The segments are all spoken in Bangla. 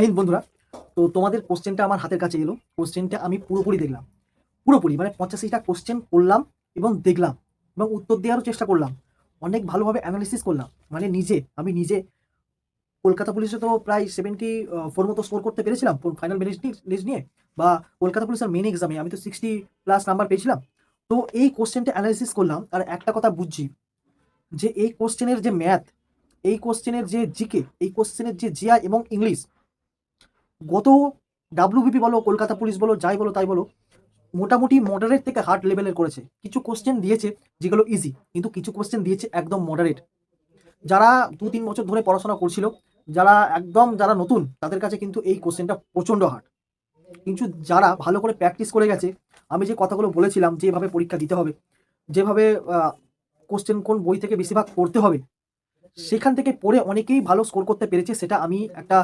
হিন্দ বন্ধুরা। তো তোমাদের কোশ্চেনটা আমার হাতের কাছে এলো। কোশ্চেনটা আমি পুরোপুরি দেখলাম। পুরোপুরি মানে পঁচাশিটা কোশ্চেন করলাম এবং দেখলাম এবং উত্তর দেওয়ারও চেষ্টা করলাম। অনেক ভালোভাবে অ্যানালিসিস করলাম। মানে নিজে, আমি নিজে কলকাতা পুলিশে তো প্রায় সেভেন্টি ফোর মতো স্কোর করতে পেরেছিলাম। ফাইনাল লিস্ট নিয়ে বা কলকাতা পুলিশের মেন এক্সামে আমি তো সিক্সটি প্লাস নাম্বার পেয়েছিলাম। তো এই কোশ্চেনটা অ্যানালিসিস করলাম আর একটা কথা বুঝছি যে এই কোশ্চেনের যে ম্যাথ এই কোশ্চেনের যে জিকে এই কোশ্চেনের যে জিয়া এবং ইংলিশ গত ডাব্লিউবিপি বলো, কলকাতা পুলিশ বলো, যাই বলো তাই বলো, মোটামুটি মডারেট থেকে হার্ড লেভেলের করেছে। কিছু কোশ্চেন দিয়েছে, যেগুলো ইজি কিন্তু কিছু কোশ্চেন দিয়েছে একদম মডারেট যারা দু তিন বছর ধরে পড়াশোনা করছিল, যারা একদম যারা নতুন, তাদের কাছে কিন্তু এই কোশ্চেনটা প্রচণ্ড হার্ড কিন্তু যারা ভালো করে প্র্যাকটিস করে গেছে, আমি যে কথাগুলো বলেছিলাম যেভাবে পরীক্ষা দিতে হবে, যেভাবে কোশ্চেন কোন বই থেকে বেশিরভাগ পড়তে হবে, সেখান থেকে পড়ে অনেকেই ভালো স্কোর করতে পেরেছে, সেটা আমি একটা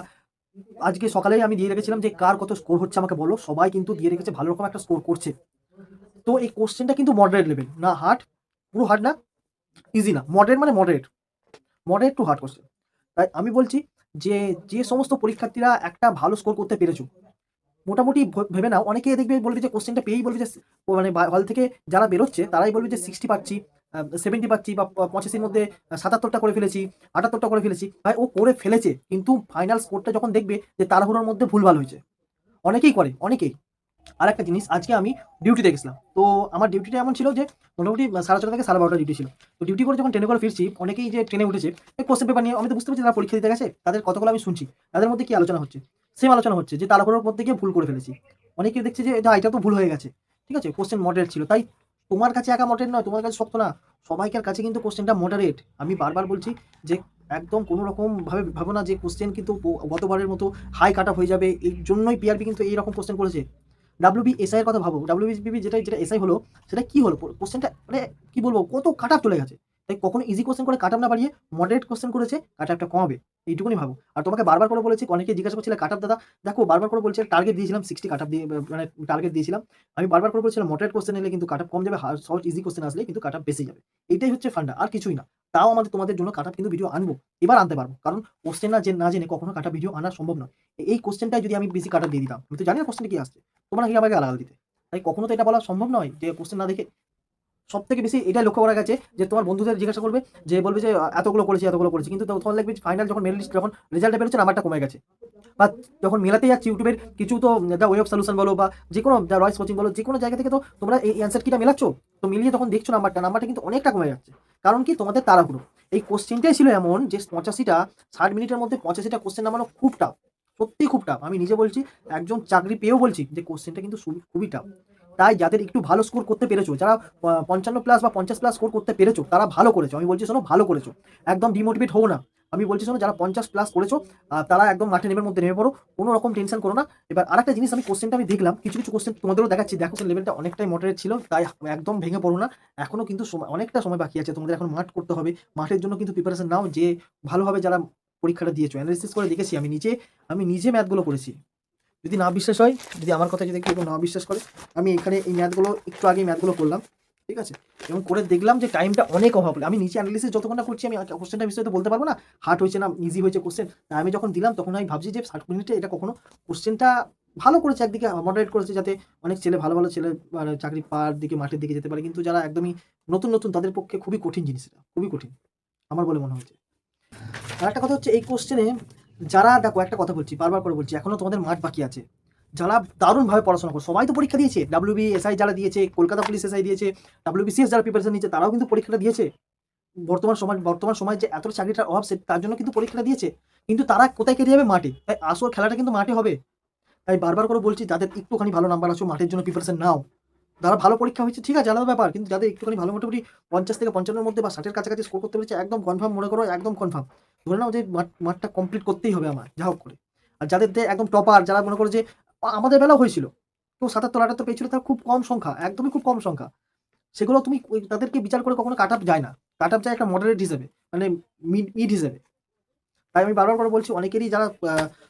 আজকে সকালেই আমি দিয়ে রেখেছিলাম যে কার কত স্কোর হচ্ছে আমাকে বলো। সবাই কিন্তু দিয়ে রেখেছে, ভালো রকম একটা স্কোর করছে। তো এই কোশ্চেনটা কিন্তু মডারেট লেভেল না হার্ড পুরো হার্ড না ইজি না। মডারেট মানে moderate moderate to hard question তাই আমি বলছি যে যে সমস্ত পরীক্ষার্থীরা একটা ভালো স্কোর করতে পেরেছ, মোটামুটি ভেবে নাও। অনেকে দেখবে বলবে যে কোশ্চেনটা পেয়েই বলবে যে মানে হল থেকে যারা বেরোচ্ছে, তারাই বলবে যে সিক্সটি পাচ্ছি। সেভেন্টি পাচ্ছি বা পঁচাশির মধ্যে সাতাত্তরটা করে ফেলেছি, আটাত্তরটা করে ফেলেছি, ভাই, ও করে ফেলেছে, কিন্তু ফাইনাল স্কোরটা যখন দেখবে যে তাড়াহুড়োর মধ্যে ভুলভাল হয়েছে। অনেকেই করে, অনেকেই। আর একটা জিনিস, আজকে আমি ডিউটিতে গেছিলাম। তো আমার ডিউটিটা এমন ছিল যে, মোটামুটি সাড়ে ছটা থেকে সাড়ে বারোটা ডিউটি ছিল। তো ডিউটি করে যখন ট্রেনে করে ফিরছি, অনেকেই যে ট্রেনে উঠেছে কোশ্চেন পেপার নিয়ে, আমি তো বুঝতে পারছি তারা পরীক্ষা দিতে গেছে, তাদের কতগুলো আমি শুনছি, তাদের মধ্যে কি আলোচনা হচ্ছে? সেম আলোচনা হচ্ছে যে তাড়াহুড়োর মধ্যে গিয়ে ভুল করে ফেলেছি। অনেকে দেখছে যে এটা তো ভুল হয়ে গেছে। ঠিক আছে কোশ্চেন মডেল ছিল। তাই তোমার কাছে একা মডারেট নয়, তোমার কাছে শক্ত না। সবাইকার কাছে কিন্তু কোশ্চেনটা মডারেট আমি বারবার বলছি যে, একদম কোনো রকম ভাবে না যে কোশ্চেন কিন্তু গতবারের মতো হাই কাট হয়ে যাবে। এই জন্যই পিআরবি কিন্তু এইরকম কোশ্চেন করেছে। ডাব্লিউবি এসআই এর কথা ভাবো। ডাব্লিউবিপি যেটা যেটা এসআই হলো, সেটা কি হলো? কোশ্চেনটা মানে কি বলব? কত কাট চলে গেছে। তাই কখনো ইজি কোশ্চেন করে কাট না বাড়িয়ে মডারেট কোশ্চেন করেছে কাট আপটা কমাবে। এইটুকুনি ভাবো। আর তোমাকে বারবার করে বলেছি অনেকে জিজ্ঞাসা করছিলে কাট দাদা, দেখো, বারবার করে বলছে টার্গেট দিয়েছিলাম সিক্সটি কাট দিয়ে মানে টার্গেট দিয়েছিলাম। আমি বারবার করে বলছিলাম মডারেট কোশ্চেন এলে কিন্তু কাট কম যাবে সহজ ইজি কোশ্চেন আসলে কিন্তু কাট বেশি যাবে। এটাই হচ্ছে ফান্ডা আর কিছুই না। তাও আমাদের, তোমাদের জন্য কাট কিন্তু ভিডিও আনব। এবার আনতে পারব। কারণ কোশ্চেন না না জেনে কখনো কাটা ভিডিও আনা সম্ভব নয়। এই কোশ্চেনটাই যদি আমি বেশি কাটা দিয়ে দিতাম, আমি তো জানি না কোশ্চেন কি আসছে। তোমরা কি আমাকে আলাদা দিতে। তাই কখনো তো এটা বলা সম্ভব নয় যে কোশ্চেন না দেখে সব থেকে বেশি এটা লক্ষ্য করা গেছে যে তোমার বন্ধুদের জিজ্ঞাসা করবে যে বলবে যে এতগুলো করেছি এতগুলো করেছি। কিন্তু তোমার লাগবে ফাইনাল যখন মেরিট যখন রেজাল্টে বেরোচ্ছে নাম্বারটা কমে গেছে। বা যখন মেলাতে যাচ্ছে ইউটিউবের কিছু তো দ্য ওয়েব সলিউশন বলো বা যে কোনো দ্য রয়েস কোচিং বলো, যে কোনো জায়গা থেকে তো তোমরা এই অ্যান্সার কিটা মেলাচ্ছ? তো মিলিয়ে তখন দেখছ নাম্বারটা নাম্বারটা কিন্তু অনেকটা কমে যাচ্ছে। কারণ কি? তোমাদের তাড়াহুড়ো। এই কোশ্চেনটাই ছিল এমন যে পঁচাশিটা, ষাট মিনিটের মধ্যে পঁচাশিটা কোশ্চেন নামানো খুব টাফ সত্যি খুব টাফ আমি নিজে বলছি, একজন চাকরি পেয়েও বলছি যে কোশ্চেনটা কিন্তু খুবই টাফ তাই যাদের একটু ভালো স্কোর করতে পেরেছ, যারা পঞ্চান্ন প্লাস বা পঞ্চাশ প্লাস স্কোর করতে পেরেছ, তারা ভালো করেছ। আমি বলছি, শোনো, ভালো করেছ। একদম ডিমোটিভেট হও না। আমি বলছি, শোনো, যারা পঞ্চাশ প্লাস করেছ তারা একদম মাঠে নেমের মধ্যে নেমে পড়ো। কোনো রকম টেনশন করো না। এবার আরেকটা জিনিস আমি কোশ্চেনটা আমি দেখলাম। কিছু কিছু কোশ্চেন তোমাদেরও দেখাচ্ছি। দেখো লেভেলটা অনেকটাই মডারেট ছিল, তাই একদম ভেঙে পড়ো না। এখনও কিন্তু সময় অনেকটা সময় বাকি আছে। তোমাদের এখন মাঠ করতে হবে। মাঠের জন্য কিন্তু প্রিপারেশন নাও। যে, ভালোভাবে যারা পরীক্ষাটা দিয়েছ অ্যানালিসিস করে দেখেছি আমি নিজে। আমি নিজে ম্যাথগুলো করেছি। যদি না বিশ্বাস হয়, যদি আমার কথা যদি কেউ না বিশ্বাস করে, আমি এখানে এই ম্যাথগুলো, একটু আগে ম্যাথগুলো করলাম, ঠিক আছে? এবং করে দেখলাম যে টাইমটা অনেক অভাব আমি নিচে অ্যানালিসিস যতক্ষণ করছি, আমি কোশ্চেনটা বিস্তারিত বলতে পারব না। হার্ড হয়েছে না ইজি হয়েছে কোশ্চেন আমি যখন দিলাম, তখন আমি ভাবছি যে ষাট মিনিটে এটা কখনো কোশ্চেনটা ভালো করেছে, একদিকে মডারেট করেছে, যাতে অনেক ছেলে, ভালো ভালো ছেলে চাকরি পাওয়ার দিকে, মাঠের দিকে যেতে পারে। কিন্তু যারা একদমই নতুন নতুন, তাদের পক্ষে খুবই কঠিন জিনিস এটা, খুবই কঠিন, আমার বলে মনে হচ্ছে আর একটা কথা হচ্ছে, এই কোশ্চেনে যারা, দেখো একটা কথা বলছি, বারবার করে বলছি, এখনও তোমাদের মাঠ বাকি আছে। যারা দারুণভাবে পড়াশোনা করে, সবাই তো পরীক্ষা দিয়েছে। ডাব্লিউবি এসআই যারা দিয়েছে, কলকাতা পুলিশ এসআই দিয়েছে ডাব্লিউবিসিএস যারা প্রিপারেশন নিয়েছে, তারাও কিন্তু পরীক্ষাটা দিয়েছে। বর্তমান সময় বর্তমান সময় যে এত চাকরিটার অভাব, সে তার জন্য কিন্তু পরীক্ষাটা দিয়েছে। কিন্তু তারা কোথায় কেটে যাবে? মাঠে। তাই আসল খেলাটা কিন্তু মাঠে হবে। তাই বারবার করে বলছি, যাদের একটুখানি ভালো নাম্বার আছে, মাঠের জন্য প্রিপারেশন নাও। যারা ভালো পরীক্ষা হয়েছে, ঠিক আছে, আলাদা ব্যাপার। কিন্তু যাদের একটুখানি ভালো মোটামুটি পঞ্চাশ থেকে পঞ্চান্নের মধ্যে বা ষাটের কাছাকাছি স্কোর করতে পেরেছে, একদম কনফার্ম মনে করো, একদম কনফার্ম ধরে নাও যে মাঠ, মাঠটা কমপ্লিট করতেই হবে আমার, যা হোক করে। আর যাদের একদম টপার যারা মনে করো যে আমাদের বেলা হয়েছিল, কেউ সাতাত্তর, আটাত্তর পেয়েছিল, তার খুব কম সংখ্যা, একদমই খুব কম সংখ্যা। সেগুলো তুমি তাদেরকে বিচার করে কখনো কাট আপ যায় না। কাট আপ যায় একটা মডারেট হিসেবে মানে মিড মিড হিসেবে। তাই আমি বারবার করে বলছি, অনেকেরই যারা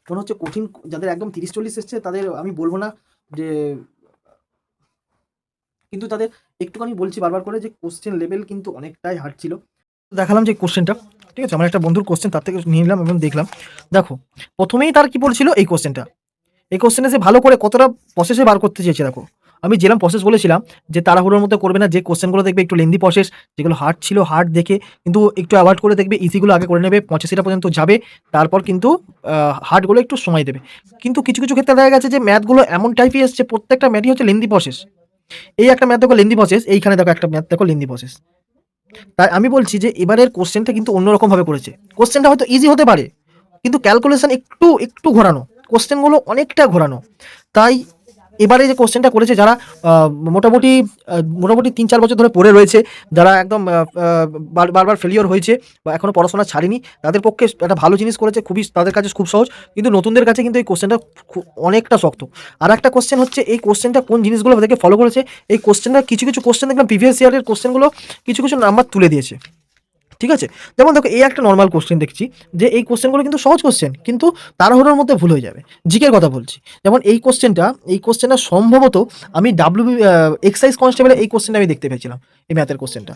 মনে হচ্ছে কঠিন, যাদের একদম তিরিশ, চল্লিশ এসছে, তাদের আমি বলব না যে, কিন্তু তাদের একটুখানি বলছি বারবার করে যে কোশ্চেন লেভেল কিন্তু অনেকটাই হার্ড ছিল। দেখালাম যে কোশ্চেনটা ঠিক আছে? আমার একটা বন্ধুর কোশ্চেন তার থেকে নিয়ে নিলাম এবং দেখলাম। দেখো, প্রথমেই তার কি বলছিল? এই কোশ্চেনটা এই কোশ্চেনে সে ভালো করে কতটা প্রসেসে বার করতে চেয়েছে, দেখো। আমি যেরকম প্রসেস বলেছিলাম যে তাড়াহুড়োর মধ্যে করবে না, যে কোশ্চেনগুলো দেখবে একটু লেন্দি প্রসেস যেগুলো হার্ড ছিল হার্ড দেখে কিন্তু একটু অ্যাভয়েড করে দেখবে ইজিগুলো আগে করে নেবে পঁচাশিটা পর্যন্ত যাবে, তারপর কিন্তু হার্ডগুলো একটু সময় দেবে। কিন্তু কিছু কিছু ক্ষেত্রে দেখা গেছে যে ম্যাথগুলো এমন টাইপই এসছে, প্রত্যেকটা ম্যাথই হচ্ছে লেন্দি প্রসেস এই একটা ম্যাথ দেখো লেন্দি প্রসেস এইখানে দেখো একটা ম্যাথ দেখো লেন্দি প্রসেস তাই আমি বলছি যে এবারের কোশ্চেনটা কিন্তু অন্যরকম ভাবে করেছে কোশ্চেনটা হয়তো ইজি হতে পারে, কিন্তু ক্যালকুলেশন একটু একটু ঘোরানো। কোশ্চেনগুলো অনেকটা ঘোরানো। তাই এবারে যে কোশ্চেনটা করেছে যারা মোটামুটি মোটামুটি তিন চার বছর ধরে পড়ে রয়েছে, যারা একদম বারবার ফেলিওর হয়েছে বা এখনও পড়াশোনা ছাড়েনি, তাদের পক্ষে একটা ভালো জিনিস করেছে, খুবই, তাদের কাছে খুব সহজ, কিন্তু নতুনদের কাছে কিন্তু এই কোশ্চেনটা অনেকটা শক্ত। আর একটা কোশ্চেন হচ্ছে, এই কোশ্চেনটা কোন জিনিসগুলো তাদেরকে ফলো করেছে? এই কোশ্চেনটা কিছু কিছু কোশ্চেন দেখলাম প্রিভিয়াস ইয়ারের কোশ্চেনগুলো কিছু কিছু নাম্বার তুলে দিয়েছে। ঠিক আছে? যেমন দেখো, এই একটা নর্মাল কোশ্চেন দেখছি যে এই কোশ্চেনগুলো কিন্তু সহজ কোশ্চেন কিন্তু তাড়াহুড়োর মধ্যে ভুল হয়ে যাবে। জিকের কথা বলছি। যেমন এই কোশ্চেনটা এই কোশ্চেনটা সম্ভবত আমি ডাব্লিউ এক্সাইজ কনস্টেবলে এই কোশ্চেনটা আমি দেখতে পেয়েছিলাম, এই ম্যাথের কোশ্চেনটা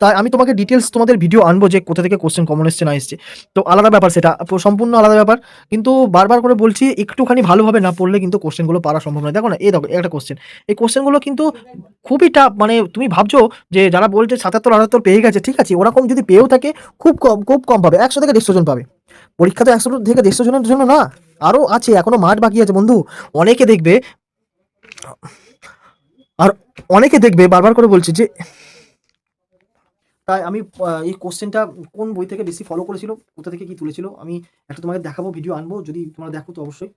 তাই আমি তোমাকে ডিটেলস তোমাদের ভিডিও আনব যে কোথা থেকে কোশ্চেন কমন এসছে না এসছে তো আলাদা ব্যাপার সেটা সম্পূর্ণ আলাদা ব্যাপার। কিন্তু বারবার করে বলছি, একটুখানি ভালোভাবে না পড়লে কিন্তু কোশ্চেনগুলো পারা সম্ভব নয়। দেখো না, এই দেখো, একটা কোশ্চেন এই কোশ্চেনগুলো কিন্তু খুবই টাফ মানে তুমি ভাবছ যে যারা বলছে সাতাত্তর, আটাত্তর পেয়ে গেছে, ঠিক আছে, ওরকম যদি পেয়েও থাকে, খুব কম খুব কম পাবে। একশো থেকে দেড়শো জন পাবে। পরীক্ষাতে একশো থেকে দেড়শো জনের জন্য না আরও আছে এখনও মাঠ বাকি আছে বন্ধু। অনেকে দেখবে, আর অনেকে দেখবে, বারবার করে বলছে যে তাই আমি এই কোশ্চেনটা কোন বই থেকে বেশি ফলো করেছিল, কোথা থেকে কি তুলেছিল, আমি একটা তোমাকে দেখাবো ভিডিও আনব, যদি তোমরা দেখো তো অবশ্যই।